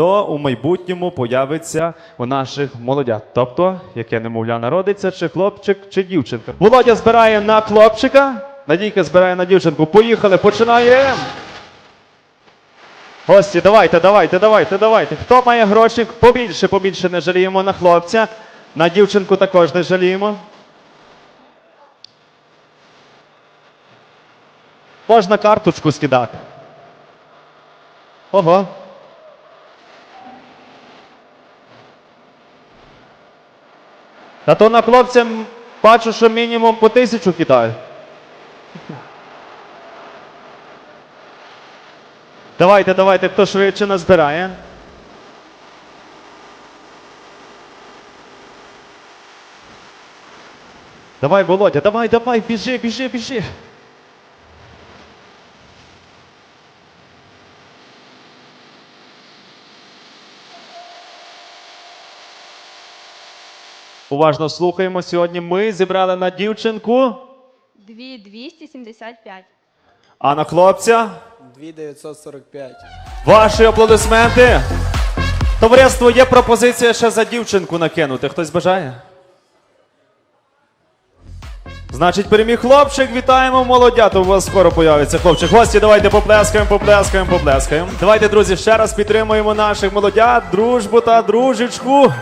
хто у майбутньому появиться у наших молодят. Тобто, яке немовля народиться, чи хлопчик, чи дівчинка. Володя збирає на хлопчика, Надійка збирає на дівчинку. Поїхали, починаємо! Гості, давайте, давайте, давайте, давайте. Хто має гроші? Побільше, побільше не жаліємо на хлопця. На дівчинку також не жаліємо. Можна карточку скидати. Ого. Та то на хлопця бачу, що мінімум по тисячу кидають. Давайте, давайте, хто швидше назбирає. Давай, Володя, давай, давай, біжи, біжи, біжи. Уважно слухаємо. Сьогодні ми зібрали на дівчинку, 2275. а на хлопця 2945. Ваші аплодисменти. Товариство, є пропозиція ще за дівчинку накинути. Хтось бажає? Значить, переміг хлопчик. Вітаємо молодят. У вас скоро появиться хлопчик. Гості, давайте поплескаємо, поплескаємо, поплескаємо. Давайте, друзі, ще раз підтримуємо наших молодят, дружбу та дружечку.